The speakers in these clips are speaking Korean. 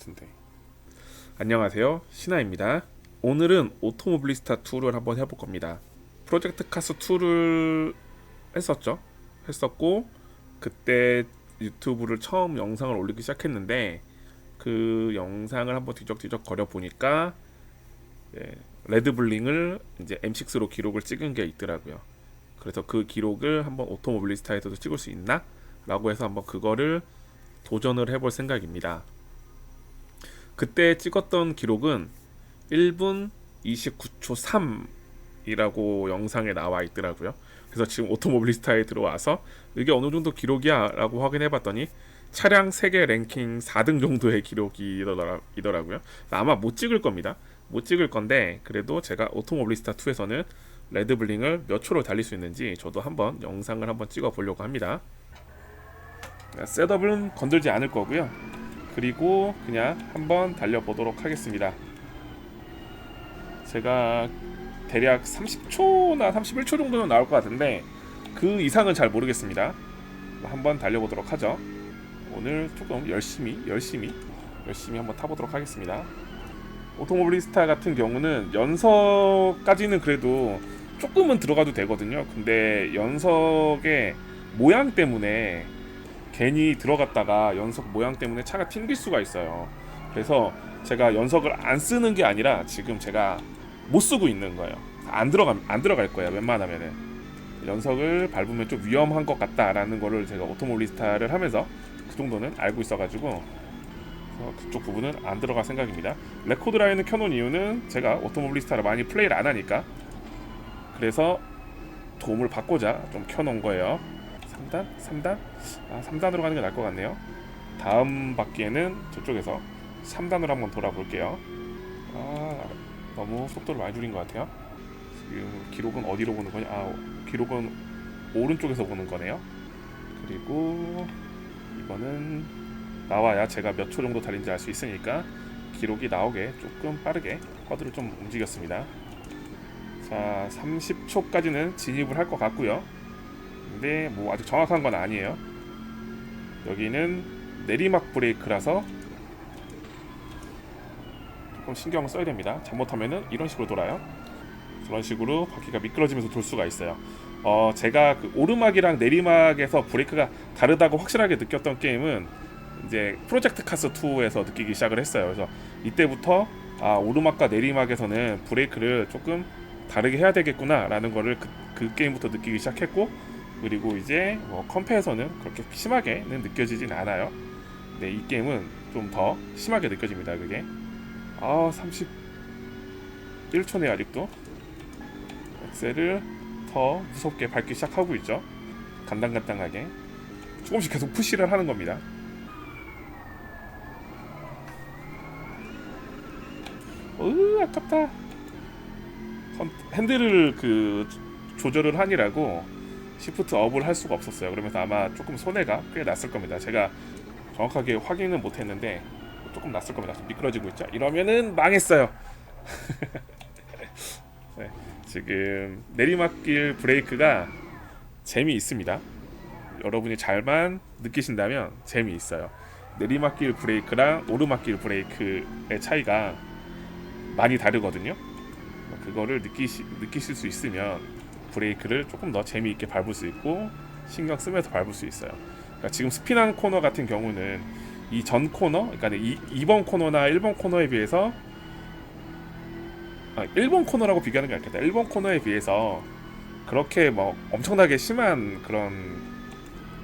같은데. 안녕하세요. 신하입니다. 오늘은 오토모빌리스타 2를 한번 해볼 겁니다. 프로젝트 카스 2를 했었죠. 했었고 그때 유튜브를 처음 영상을 올리기 시작했는데 그 영상을 한번 뒤적뒤적 거려 보니까 예, 레드블링을 이제 M6로 기록을 찍은 게 있더라고요. 그래서 그 기록을 한번 오토모빌리스타에서도 찍을 수 있나? 라고 해서 한번 그거를 도전을 해볼 생각입니다. 그때 찍었던 기록은 1분 29초 3이라고 영상에 나와 있더라고요. 그래서 지금 오토모빌리스타에 들어와서 이게 어느 정도 기록이야 라고 확인해 봤더니 차량 세계 랭킹 4등 정도의 기록이더라고요. 아마 못 찍을 겁니다. 못 찍을 건데 그래도 제가 오토모빌리스타 2에서는 레드블링을 몇 초로 달릴 수 있는지 저도 한번 영상을 한번 찍어 보려고 합니다. 셋업은 건들지 않을 거고요. 그리고 그냥 한번 달려보도록 하겠습니다. 제가 대략 30초나 31초 정도는 나올 것 같은데 그 이상은 잘 모르겠습니다. 한번 달려보도록 하죠. 오늘 조금 열심히 열심히 열심히 한번 타보도록 하겠습니다. 오토모빌리스타 같은 경우는 연석까지는 그래도 조금은 들어가도 되거든요. 근데 연석의 모양 때문에 괜히 들어갔다가 연석 모양 때문에 차가 튕길 수가 있어요. 그래서 제가 연석을 안 쓰는 게 아니라 지금 제가 못 쓰고 있는 거예요. 안 들어가 안 들어갈 거예요. 웬만하면은 연석을 밟으면 좀 위험한 것 같다라는 거를 제가 오토모빌리스타를 하면서 그 정도는 알고 있어가지고 그쪽 부분은 안 들어갈 생각입니다. 레코드 라인을 켜놓은 이유는 제가 오토모빌리스타를 많이 플레이를 안 하니까 그래서 도움을 받고자 좀 켜놓은 거예요. 3단? 3단? 아 3단으로 가는 게 나을 것 같네요. 다음 바퀴에는 저쪽에서 3단으로 한번 돌아볼게요. 아 너무 속도를 많이 줄인 것 같아요. 지금 기록은 어디로 보는 거냐? 아 기록은 오른쪽에서 보는 거네요. 그리고 이거는 나와야 제가 몇 초 정도 달린지 알 수 있으니까 기록이 나오게 조금 빠르게 커드를 좀 움직였습니다. 자, 30초까지는 진입을 할 것 같고요. 근데 뭐 아직 정확한 건 아니에요. 여기는 내리막 브레이크라서 조금 신경을 써야 됩니다. 잘못하면은 이런 식으로 돌아요. 그런 식으로 바퀴가 미끄러지면서 돌 수가 있어요. 어, 제가 그 오르막이랑 내리막에서 브레이크가 다르다고 확실하게 느꼈던 게임은 이제 프로젝트 카스 2에서 느끼기 시작을 했어요. 그래서 이때부터 아, 오르막과 내리막에서는 브레이크를 조금 다르게 해야 되겠구나라는 거를 그, 그 게임부터 느끼기 시작했고 그리고 이제 뭐 컴페에서는 그렇게 심하게는 느껴지진 않아요. 근데 이 게임은 좀 더 심하게 느껴집니다. 그게 아 31초네 아직도 엑셀을 더 무섭게 밟기 시작하고 있죠. 간당간당하게 조금씩 계속 푸시를 하는 겁니다. 으 아깝다. 컨- 핸들을 그 조절을 하니라고 시프트 업을 할 수가 없었어요. 그러면서 아마 조금 손해가 꽤 났을 겁니다. 제가 정확하게 확인은 못했는데 조금 났을 겁니다. 좀 미끄러지고 있죠. 이러면은 망했어요. 네, 지금 내리막길 브레이크가 재미 있습니다. 여러분이 잘만 느끼신다면 재미 있어요. 내리막길 브레이크랑 오르막길 브레이크의 차이가 많이 다르거든요. 그거를 느끼시, 느끼실 수 있으면 브레이크를 조금 더 재미있게 밟을 수 있고 신경 쓰면서 밟을 수 있어요. 그러니까 지금 스피난 코너 같은 경우는 이 전 코너, 그러니까 이 2번 코너나 1번 코너에 비해서 아, 1번 코너라고 비교하는 게 낫겠다. 1번 코너에 비해서 그렇게 뭐 엄청나게 심한 그런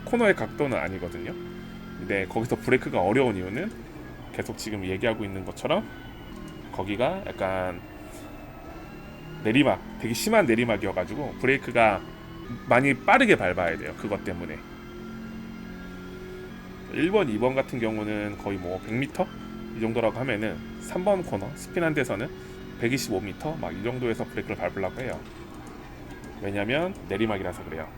코너의 각도는 아니거든요. 근데 거기서 브레이크가 어려운 이유는 계속 지금 얘기하고 있는 것처럼 거기가 약간 내리막, 되게 심한 내리막이어가지고 브레이크가 많이 빠르게 밟아야 돼요. 그것 때문에. 1번, 2번 같은 경우는 거의 뭐 100m 이 정도라고 하면은 3번 코너 스피난 데서는 125m 막 이 정도에서 브레이크를 밟으려고 해요. 왜냐면 내리막이라서 그래요.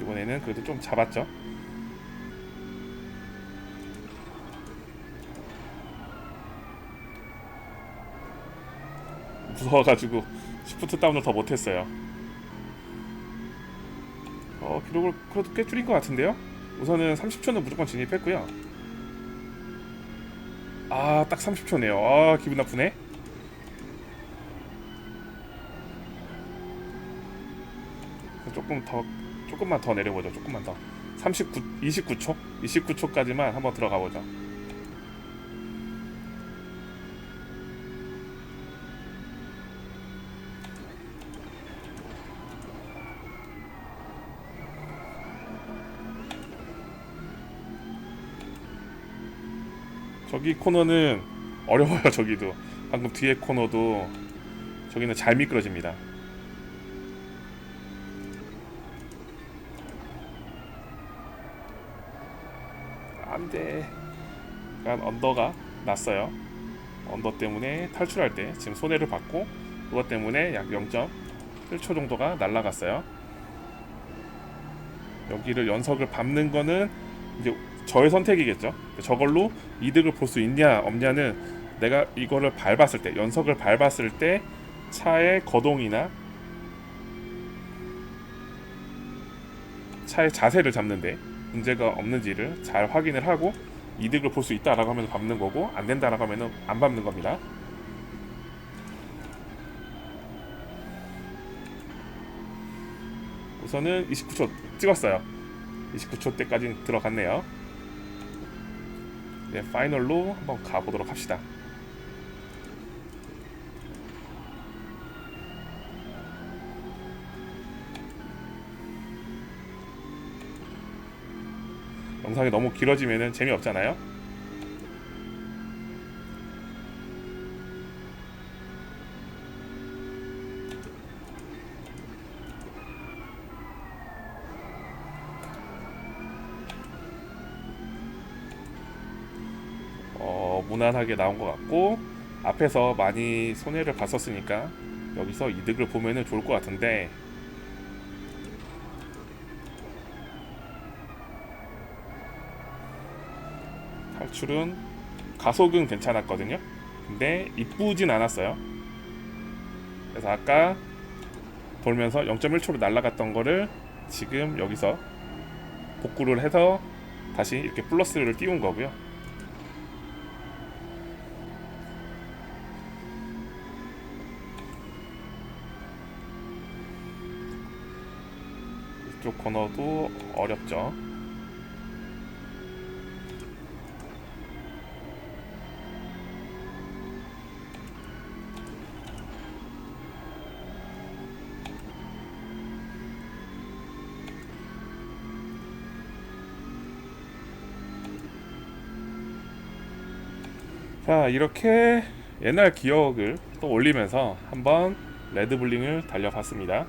이번에는 그래도 좀 잡았죠. 무서워가지고 시프트 다운을 더 못했어요. 어 기록을 그래도 꽤 줄인 것 같은데요? 우선은 30초는 무조건 진입했고요. 아, 딱 30초네요. 아, 기분 나쁘네. 조금 더 조금만 더 내려보죠. 조금만 더. 39 29초? 29초까지만 한번 들어가 보죠. 저기 코너는 어려워요. 저기도 방금 뒤에 코너도 저기는 잘 미끄러집니다. 안돼. 약간 언더가 났어요. 언더 때문에 탈출할 때 지금 손해를 받고 그것 때문에 약 0.1초 정도가 날라갔어요. 여기를 연석을 밟는 거는 이제 저의 선택이겠죠. 저걸로 이득을 볼 수 있냐 없냐는 내가 이거를 밟았을 때 연석을 밟았을 때 차의 거동이나 차의 자세를 잡는데 문제가 없는지를 잘 확인을 하고 이득을 볼 수 있다라고 하면 밟는 거고 안 된다라고 하면 안 밟는 겁니다. 우선은 29초 찍었어요. 29초 때까지 들어갔네요. 네, 파이널로 한번 가보도록 합시다. 영상이 너무 길어지면 재미없잖아요. 무난하게 나온 것 같고 앞에서 많이 손해를 봤었으니까 여기서 이득을 보면은 좋을 것 같은데 탈출은 가속은 괜찮았거든요. 근데 이쁘진 않았어요. 그래서 아까 돌면서 0.1초로 날아갔던 거를 지금 여기서 복구를 해서 다시 이렇게 플러스를 띄운 거고요. 이쪽 코너도 어렵죠. 자 이렇게 옛날 기억을 또 올리면서 한번 레드블링을 달려봤습니다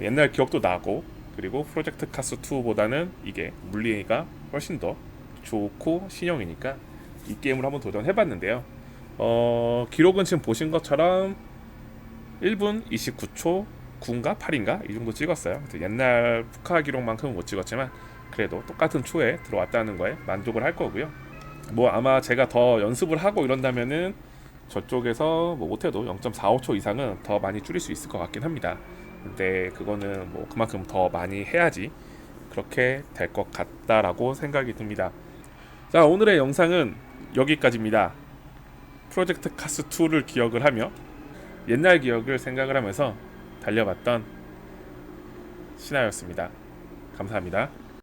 옛날 기억도 나고 그리고 프로젝트 카스 2보다는 이게 물리가 훨씬 더 좋고 신형이니까 이 게임을 한번 도전해봤는데요. 어, 기록은 지금 보신 것처럼 1분 29초 9인가 8인가 이 정도 찍었어요. 옛날 푸카 기록만큼은 못 찍었지만 그래도 똑같은 초에 들어왔다는 거에 만족을 할 거고요. 뭐 아마 제가 더 연습을 하고 이런다면은 저쪽에서 뭐 못해도 0.45초 이상은 더 많이 줄일 수 있을 것 같긴 합니다. 근데 그거는 뭐 그만큼 더 많이 해야지 그렇게 될 것 같다라고 생각이 듭니다. 자 오늘의 영상은 여기까지입니다. 프로젝트 카스 2를 기억을 하며 옛날 기억을 생각을 하면서 달려봤던 신하였습니다. 감사합니다.